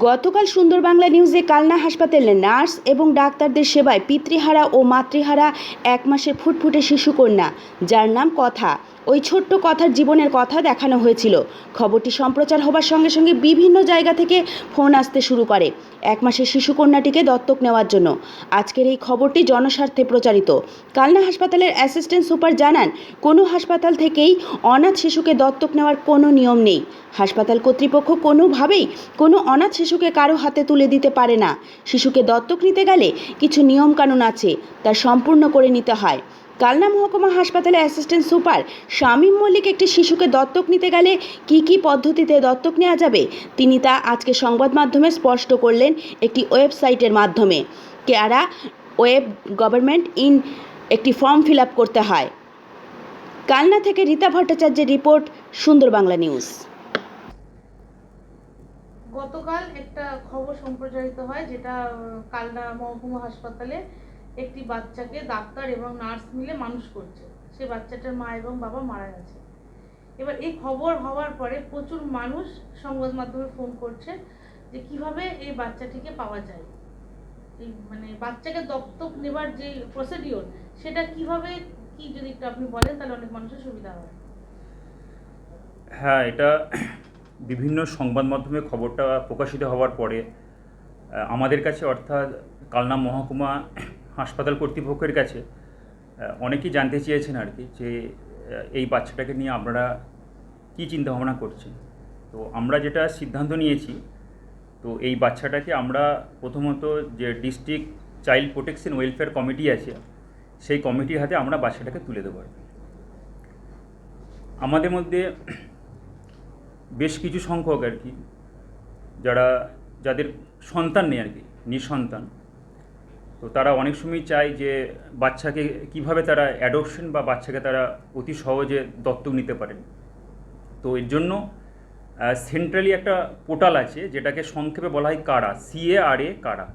গতকাল সুন্দর বাংলা নিউজে কালনা হাসপাতালে নার্স এবং ডাক্তারদের সেবায় পিতৃহারা ও মাতৃহারা এক মাসের ফুটফুটে শিশুকন্যা, যার নাম কথা। ওই ছোট্ট কথার জীবনের কথা দেখানো হয়েছিল। খবরটি সম্প্রচার হবার সঙ্গে সঙ্গে বিভিন্ন জায়গা থেকে ফোন আসতে শুরু করে এক মাসের শিশুকন্যাটিকে দত্তক নেওয়ার জন্য। আজকের এই খবরটি জনস্বার্থে প্রচারিত। কালনা হাসপাতালের অ্যাসিস্ট্যান্ট সুপার জানান, কোনো হাসপাতাল থেকেই অনাথ শিশুকে দত্তক নেওয়ার কোনো নিয়ম নেই। হাসপাতাল কর্তৃপক্ষ কোনোভাবেই কোনো অনাথ শিশুকে কারও হাতে তুলে দিতে পারে না। শিশুকে দত্তক নিতে গেলে কিছু নিয়মকানুন আছে, তা সম্পূর্ণ করে নিতে হয়। কালনা মহকুমা হাসপাতালে অ্যাসিস্ট্যান্ট সুপার শামীম মল্লিক একটি শিশুকে দত্তক নিতে গেলে কি কি পদ্ধতিতে দত্তক নেওয়া যাবে? তিনি তা আজকে সংবাদ মাধ্যমে স্পষ্ট করলেন একটি ওয়েবসাইটের মাধ্যমে। কেয়ারা ওয়েব গভর্নমেন্ট ইন একটি ফর্ম ফিল আপ করতে হয়। কালনা থেকে রীতা ভট্টাচার্যের রিপোর্ট, সুন্দর বাংলা নিউজ। গতকাল একটা খবর সম্প্রচারিত হয়, যেটা কালনা মহকুমা হাসপাতালে একটি বাচ্চাকে ডাক্তার এবং নার্স মিলে মানুষ করছে। সে বাচ্চাটার মা এবং বাবা মারা গেছে। এবার এই খবর হওয়ার পরে প্রচুর মানুষ সংবাদ মাধ্যমে ফোন করছে যে কীভাবে এই বাচ্চাটিকে পাওয়া যায়। এই মানে বাচ্চাকে দত্তক নেবার যে প্রসিডিওর সেটা কীভাবে, কি যদি একটু আপনি বলেন তাহলে অনেক মানুষের সুবিধা হয়। হ্যাঁ এটা বিভিন্ন সংবাদ মাধ্যমে খবরটা প্রকাশিত হওয়ার পরে আমাদের কাছে অর্থাৎ কালনা মহকুমা হাসপাতাল কর্তৃপক্ষের কাছে অনেকেই জানতে চেয়েছেন আর কি যে এই বাচ্চাটাকে নিয়ে আপনারা কী চিন্তাভাবনা করছেন? তো আমরা যেটা সিদ্ধান্ত নিয়েছি, তো এই বাচ্চাটাকে আমরা প্রথমত যে district child protection welfare committee আছে, সেই কমিটির হাতে আমরা বাচ্চাটাকে তুলে দেবো আমাদের মধ্যে বেশ কিছু সংখ্যক আর কি, যারা, যাদের সন্তান নেই আর কি, নিঃসন্তান তো তারা অনেক সময় চায় যে বাচ্চাকে কীভাবে তারা অ্যাডপশন বা বাচ্চাকে তারা অতি সহজে দত্তক নিতে পারেন। তো এর জন্য সেন্ট্রালি একটা পোর্টাল আছে যেটাকে সংক্ষেপে বলা হয় কারা সিএআরএ কারা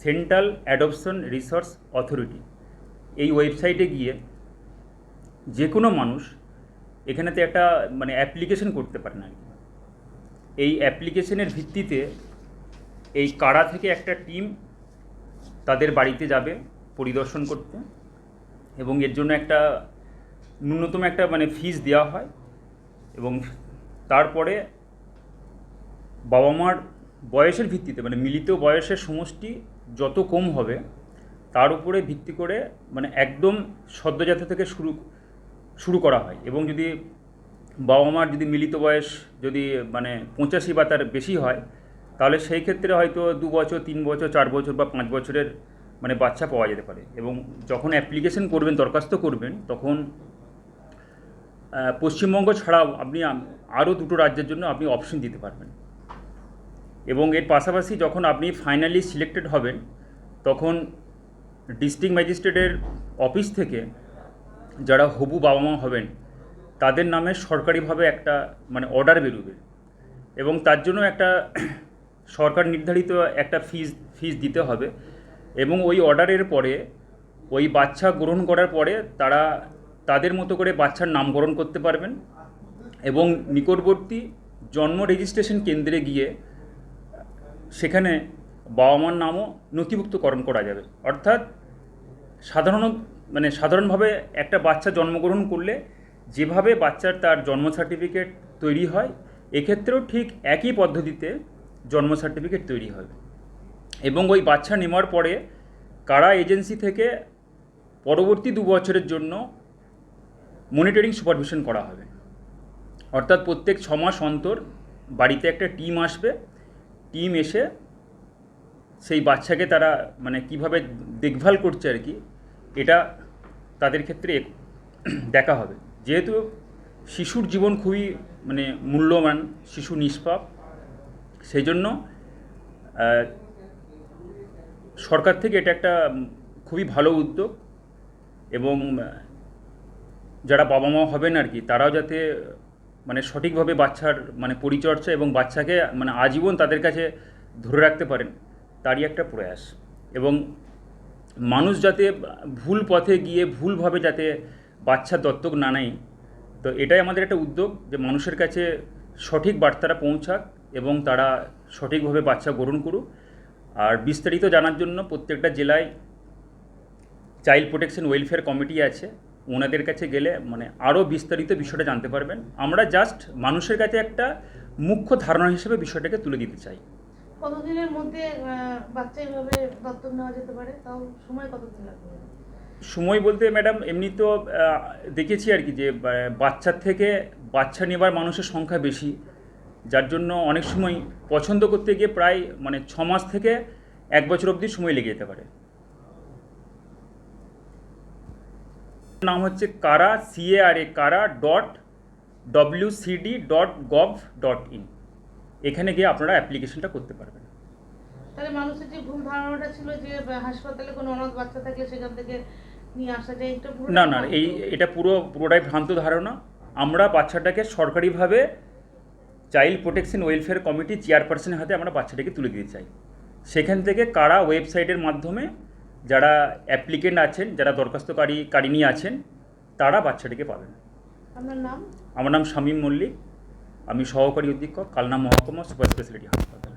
সেন্ট্রাল অ্যাডপশন রিসোর্স অথরিটি এই ওয়েবসাইটে গিয়ে যে কোনো মানুষ এখানেতে একটা মানে অ্যাপ্লিকেশন করতে পারেন আর কি। এই অ্যাপ্লিকেশনের ভিত্তিতে এই কারা থেকে একটা টিম তাদের বাড়িতে যাবে পরিদর্শন করতে এবং এর জন্য একটা ন্যূনতম একটা মানে ফিস দেওয়া হয় এবং তারপরে বাবা মার বয়সের ভিত্তিতে মানে মিলিত বয়সের সমষ্টি যত কম হবে, তার উপরে ভিত্তি করে মানে একদম সদ্যজাত থেকে শুরু শুরু করা হয় এবং যদি বাবা মার যদি মিলিত বয়স যদি মানে পঁচাশি বা তার বেশি হয় তাহলে সেই ক্ষেত্রে হয়তো দু বছর, তিন বছর, চার বছর বা পাঁচ বছরের মানে বাচ্চা পাওয়া যেতে পারে। এবং যখন অ্যাপ্লিকেশন করবেন, দরখাস্ত করবেন, তখন পশ্চিমবঙ্গ ছাড়াও আপনি আরও দুটো রাজ্যের জন্য আপনি অপশন দিতে পারবেন। এবং এর পাশাপাশি যখন আপনি ফাইনালি সিলেক্টেড হবেন, তখন ডিস্ট্রিক্ট ম্যাজিস্ট্রেটের অফিস থেকে যারা হবু বাবা মা হবেন, তাদের নামে সরকারিভাবে একটা মানে অর্ডার বেরোবে। এবং তার জন্য একটা সরকার নির্ধারিত একটা ফিস ফিস দিতে হবে এবং ওই অর্ডারের পরে, ওই বাচ্চা গ্রহণ করার পরে তারা তাদের মতো করে বাচ্চার নামকরণ করতে পারবেন এবং নিকটবর্তী জন্ম রেজিস্ট্রেশন কেন্দ্রে গিয়ে সেখানে বাবা মার নামও নথিভুক্তকরণ করা যাবে। অর্থাৎ সাধারণ মানে সাধারণভাবে একটা বাচ্চা জন্মগ্রহণ করলে যেভাবে বাচ্চার তার জন্ম সার্টিফিকেট তৈরি হয়, এক্ষেত্রেও ঠিক একই পদ্ধতিতে জন্ম সার্টিফিকেট তৈরি হবে। এবং ওই বাচ্চা নেওয়ার পরে কারা এজেন্সি থেকে পরবর্তী দু বছরের জন্য মনিটরিং সুপারভিশন করা হবে। অর্থাৎ প্রত্যেক ছ মাস অন্তর বাড়িতে একটা টিম আসবে। টিম এসে সেই বাচ্চাকে তারা মানে কীভাবে দেখভাল করছে আর কি, এটা তাদের ক্ষেত্রে দেখা হবে। যেহেতু শিশুর জীবন খুবই মানে মূল্যবান, শিশু নিষ্পাপ সেই জন্য সরকার থেকে এটা একটা খুবই ভালো উদ্যোগ এবং যারা বাবা মা হবেন আর কি, তারাও যাতে মানে সঠিকভাবে বাচ্চার মানে পরিচর্যা এবং বাচ্চাকে মানে আজীবন তাদের কাছে ধরে রাখতে পারেন, তারই একটা প্রয়াস। এবং মানুষ যাতে ভুল পথে গিয়ে ভুলভাবে যাতে বাচ্চা দত্তক না নেয়, তো এটাই আমাদের একটা উদ্যোগ যে মানুষের কাছে সঠিক বার্তাটা পৌঁছাক এবং তারা সঠিকভাবে বাচ্চা গ্রহণ করুক। আর বিস্তারিত জানার জন্য প্রত্যেকটা জেলায় চাইল্ড প্রোটেকশন ওয়েলফেয়ার কমিটি আছে। ওনাদের কাছে গেলে মানে আরও বিস্তারিত বিষয়টা জানতে পারবেন। আমরা জাস্ট মানুষের কাছে একটা মুখ্য ধারণা হিসেবে বিষয়টাকে তুলে দিতে চাই। কতদিনের মধ্যে বাচ্চা এইভাবে দত্তক নেওয়া যেতে পারে? তাও সময় কতদিন লাগবে? সময় বলতে ম্যাডাম এমনি তো দেখেছি আর কি যে বাচ্চার থেকে বাচ্চা নেবার মানুষের সংখ্যা বেশি। যার জন্য অনেক সময় পছন্দ করতে গিয়ে প্রায় মানে ছ মাস থেকে এক বছর অবধি সময় লেগে যেতে পারে। নাম হচ্ছে CARA CARA CARA dot WCD dot gov dot in এখানে গিয়ে আপনারা অ্যাপ্লিকেশনটা করতে পারবেন। তাহলে মানুষের যে ভুল ধারণাটা ছিল যে হাসপাতালে কোনো অনাথ বাচ্চা থাকলে সেখান থেকে নিয়ে আসা যায় না না এই এটা পুরো পুরোটাই ভ্রান্ত ধারণা। আমরা বাচ্চাটাকে সরকারিভাবে চাইল্ড প্রোটেকশন ওয়েলফেয়ার কমিটি চেয়ারপারসনের হাতে আমরা বাচ্চাটাকে তুলে দিতে চাই। সেখান থেকে কারা ওয়েবসাইটের মাধ্যমে যারা অ্যাপ্লিকেন্ট আছেন যারা দরখাস্তকারী কারিনী আছেন তারা বাচ্চাটিকে পাবেন। আমার নাম? আমার নাম শামীম মল্লিক। আমি সহকারী অধীক্ষক কালনা মহকুমা সুপার স্পেশালিটি হাসপাতাল।